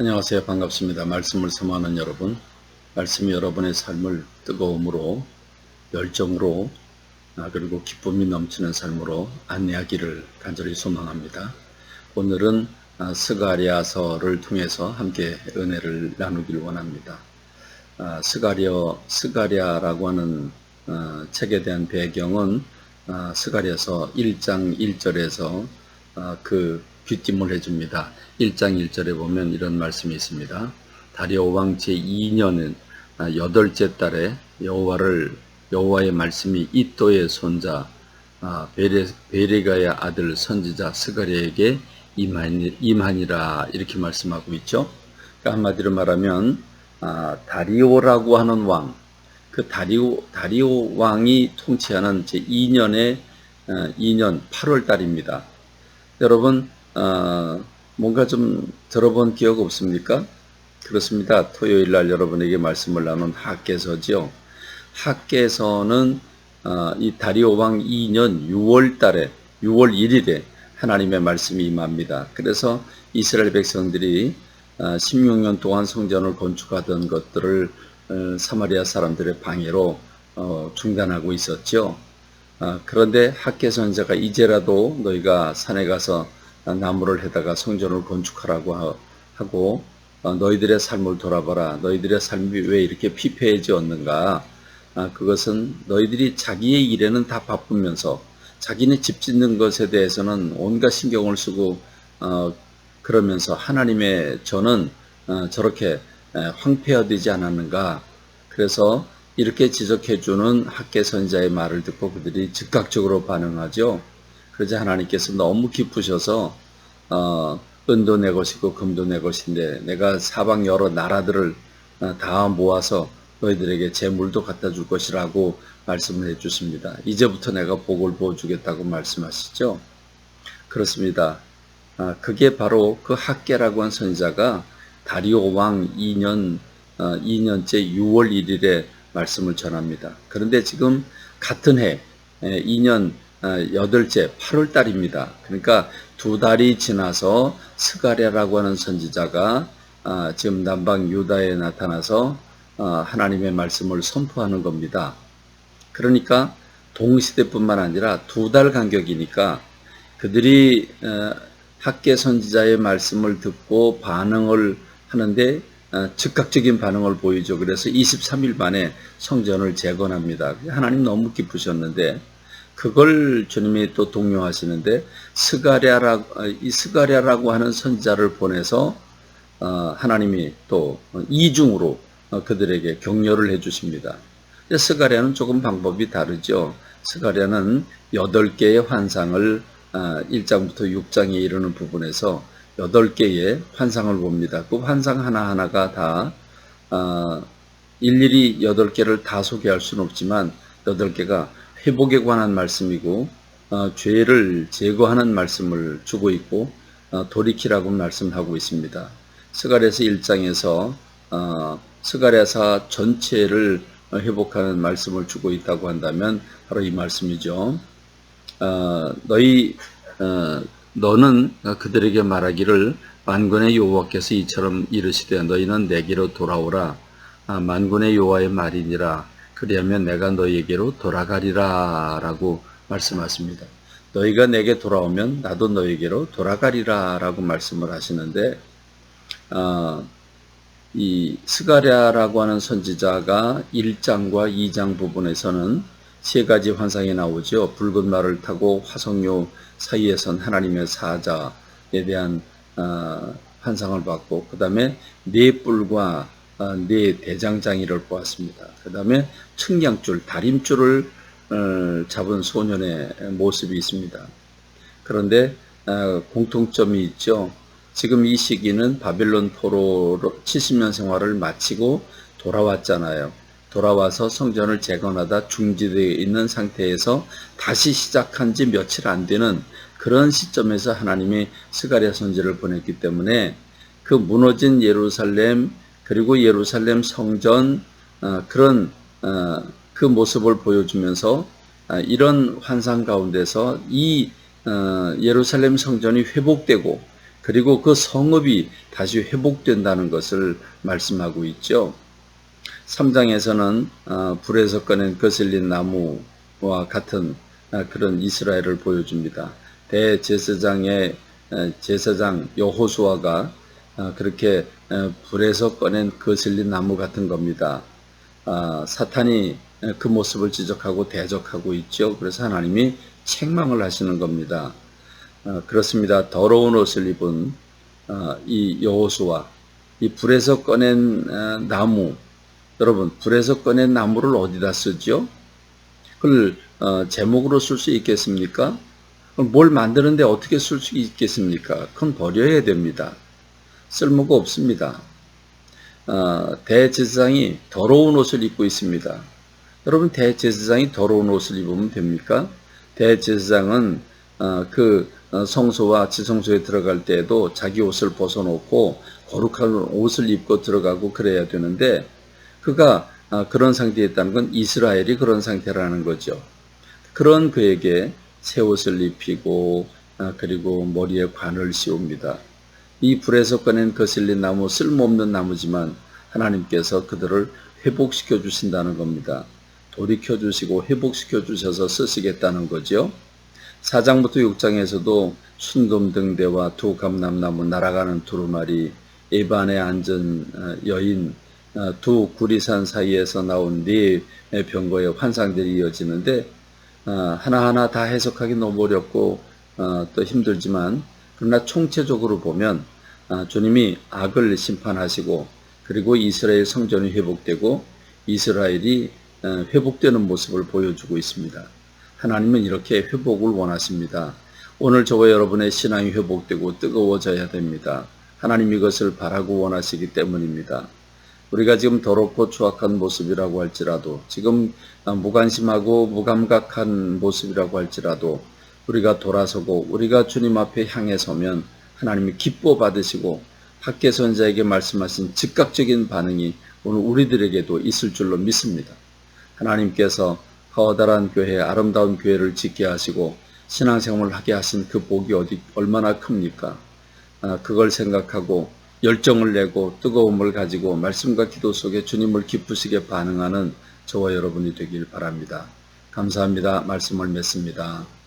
안녕하세요. 반갑습니다. 말씀을 사모하는 여러분. 말씀이 여러분의 삶을 뜨거움으로, 열정으로, 아, 그리고 기쁨이 넘치는 삶으로 안내하기를 간절히 소망합니다. 오늘은 아, 스가리아서를 통해서 함께 은혜를 나누길 원합니다. 아, 스가리어, 스가리아라고 하는 어, 책에 대한 배경은 아, 스가리아서 1장 1절에서 아, 그 귀띔을 해줍니다. 1장 1절에 보면 이런 말씀이 있습니다. 다리오 왕 제2년은 여덟째 달에 여호와를 여호와의 말씀이 이또의 손자 아, 베레, 베레가의 아들 선지자 스가리에게 임하니, 임하니 라 이렇게 말씀하고 있죠. 그러니까 한마디로 말하면 아, 다리오라고 하는 왕, 그 다리오 다리오 왕이 통치하는 제 2년의 어, 2년 8월 달입니다. 여러분 어, 뭔가 좀 들어본 기억 없습니까? 그렇습니다. 토요일 날 여러분에게 말씀을 나눈 학계서지요. 학계서는 어, 이 다리오 왕 2년 6월 달에 6월 1일에 하나님의 말씀이 임합니다. 그래서 이스라엘 백성들이 어, 16년 동안 성전을 건축하던 것들을 어, 사마리아 사람들의 방해로 어, 중단하고 있었죠. 어, 그런데 학계 선자가 이제라도 너희가 산에 가서 나무를 해다가 성전을 건축하라고 하- 하고 어, 너희들의 삶을 돌아봐라. 너희들의 삶이 왜 이렇게 피폐해졌는가? 아, 그것은 너희들이 자기의 일에는 다 바쁘면서 자기네 집 짓는 것에 대해서는 온갖 신경을 쓰고 어, 그러면서 하나님의 저는 어, 저렇게 에, 황폐화되지 않았는가? 그래서 이렇게 지적해주는 학계 선자의 말을 듣고 그들이 즉각적으로 반응하죠. 그러자 하나님께서 너무 기쁘셔서 어, 은도 내 것이고 금도 내 것인데 내가 사방 여러 나라들을 어, 다 모아서 너희들에게 재물도 갖다 줄 것이라고 말씀을 해 주십니다. 이제부터 내가 복을 부어 주겠다고 말씀하시죠. 그렇습니다. 아, 그게 바로 그 학계라고 한 선자가 다리오 왕 2년 어, 2년째 6월 1일에 말씀을 전합니다. 그런데 지금 같은 해 에, 2년 어, 여덟째 8월 달입니다. 그러니까 두 달이 지나서 스가랴라고 하는 선지자가 아, 지금 남방 유다에 나타나서 어, 하나님의 말씀을 선포하는 겁니다. 그러니까 동시대뿐만 아니라 두 달 간격이니까 그들이 어, 학계 선지자의 말씀을 듣고 반응을 하는데 어, 즉각적인 반응을 보이죠. 그래서 23일 만에 성전을 재건합니다. 하나님 너무 기쁘셨는데 그걸 주님이 또 동요하시는데 스가랴라고 어, 이 스가랴라고 하는 선지자를 보내서 어, 하나님이 또 이중으로 어, 그들에게 격려를 해주십니다. 스가랴는 조금 방법이 다르죠. 스가랴는 여덟 개의 환상을 아, 1장부터 6장에 이르는 부분에서 여덟 개의 환상을 봅니다. 그 환상 하나하나가 다 아, 일일이 여덟 개를 다 소개할 수는 없지만 여덟 개가 회복에 관한 말씀이고 어, 죄를 제거하는 말씀을 주고 있고 어, 돌이키라고 말씀하고 있습니다. 스가랴서 1장에서 어, 스가랴사 전체를 회복하는 말씀을 주고 있다고 한다면 바로 이 말씀이죠. 어, 너희 어, 너는 그들에게 말하기를 만군의 여호와께서 이처럼 이르시되 너희는 내게로 돌아오라 아, 만군의 여호와의 말이니라 그리하면 내가 너희에게로 돌아가리라 라고 말씀하십니다. 너희가 내게 돌아오면 나도 너희에게로 돌아가리라 라고 말씀을 하시는데 어, 이 스가랴라고 하는 선지자가 1장과 2장 부분에서는 세 가지 환상이 나오죠. 붉은 말을 타고 화성요 사이에 선 하나님의 사자에 대한 어, 환상을 봤고 그 다음에 네 뿔과 어, 네 대장장이를 보았습니다. 그 다음에 측량줄, 다림줄을 어, 잡은 소년의 모습이 있습니다. 그런데 어, 공통점이 있죠. 지금 이 시기는 바빌론 포로로 70년 생활을 마치고 돌아왔잖아요. 돌아와서 성전을 재건하다 중지되어 있는 상태에서 다시 시작한 지 며칠 안 되는 그런 시점에서 하나님이 스가랴 선지를 보냈기 때문에 그 무너진 예루살렘 그리고 예루살렘 성전 어, 그런 어, 그 모습을 보여주면서 아, 이런 환상 가운데서 이 어, 예루살렘 성전이 회복되고 그리고 그 성읍이 다시 회복된다는 것을 말씀하고 있죠. 3장에서는 어, 불에서 꺼낸 거슬린 나무와 같은 어, 그런 이스라엘을 보여줍니다. 대제사장의 어, 제사장 여호수아가 어, 그렇게 어, 불에서 꺼낸 거슬린 나무 같은 겁니다. 아, 사탄이 그 모습을 지적하고 대적하고 있죠. 그래서 하나님이 책망을 하시는 겁니다. 어, 그렇습니다. 더러운 옷을 입은 어, 이 여호수아, 이 불에서 꺼낸 어, 나무, 여러분 불에서 꺼낸 나무를 어디다 쓰죠? 그걸 어, 제목으로 쓸 수 있겠습니까? 뭘 만드는데 어떻게 쓸 수 있겠습니까? 그건 버려야 됩니다. 쓸모가 없습니다. 어, 대제사장이 더러운 옷을 입고 있습니다. 여러분 대제사장이 더러운 옷을 입으면 됩니까? 대제사장은 어, 그 어, 성소와 지성소에 들어갈 때에도 자기 옷을 벗어놓고 거룩한 옷을 입고 들어가고 그래야 되는데 그가 어, 그런 상태에 있다는 건 이스라엘이 그런 상태라는 거죠. 그런 그에게 새 옷을 입히고 어, 그리고 머리에 관을 씌웁니다. 이 불에서 꺼낸 거슬린 나무 쓸모없는 나무지만 하나님께서 그들을 회복시켜 주신다는 겁니다. 돌이켜 주시고 회복시켜 주셔서 쓰시겠다는 거죠. 4장부터 6장에서도 순금등대와 두 감람나무 날아가는 두루마리 에반에 앉은 어, 여인 어, 두 구리산 사이에서 나온 네 병거의 환상들이 이어지는데 어, 하나하나 다 해석하기 너무 어렵고 또 힘들지만 그러나 총체적으로 보면 주님이 악을 심판하시고 그리고 이스라엘 성전이 회복되고 이스라엘이 회복되는 모습을 보여주고 있습니다. 하나님은 이렇게 회복을 원하십니다. 오늘 저와 여러분의 신앙이 회복되고 뜨거워져야 됩니다. 하나님 이것을 바라고 원하시기 때문입니다. 우리가 지금 더럽고 추악한 모습이라고 할지라도 지금 무관심하고 무감각한 모습이라고 할지라도 우리가 돌아서고 우리가 주님 앞에 향해 서면 하나님이 기뻐 받으시고 학계 선자에게 말씀하신 즉각적인 반응이 오늘 우리들에게도 있을 줄로 믿습니다. 하나님께서 커다란 교회, 아름다운 교회를 짓게 하시고 신앙생활을 하게 하신 그 복이 어디 얼마나 큽니까? 아, 그걸 생각하고 열정을 내고 뜨거움을 가지고 말씀과 기도 속에 주님을 기쁘시게 반응하는 저와 여러분이 되길 바랍니다. 감사합니다. 말씀을 맺습니다.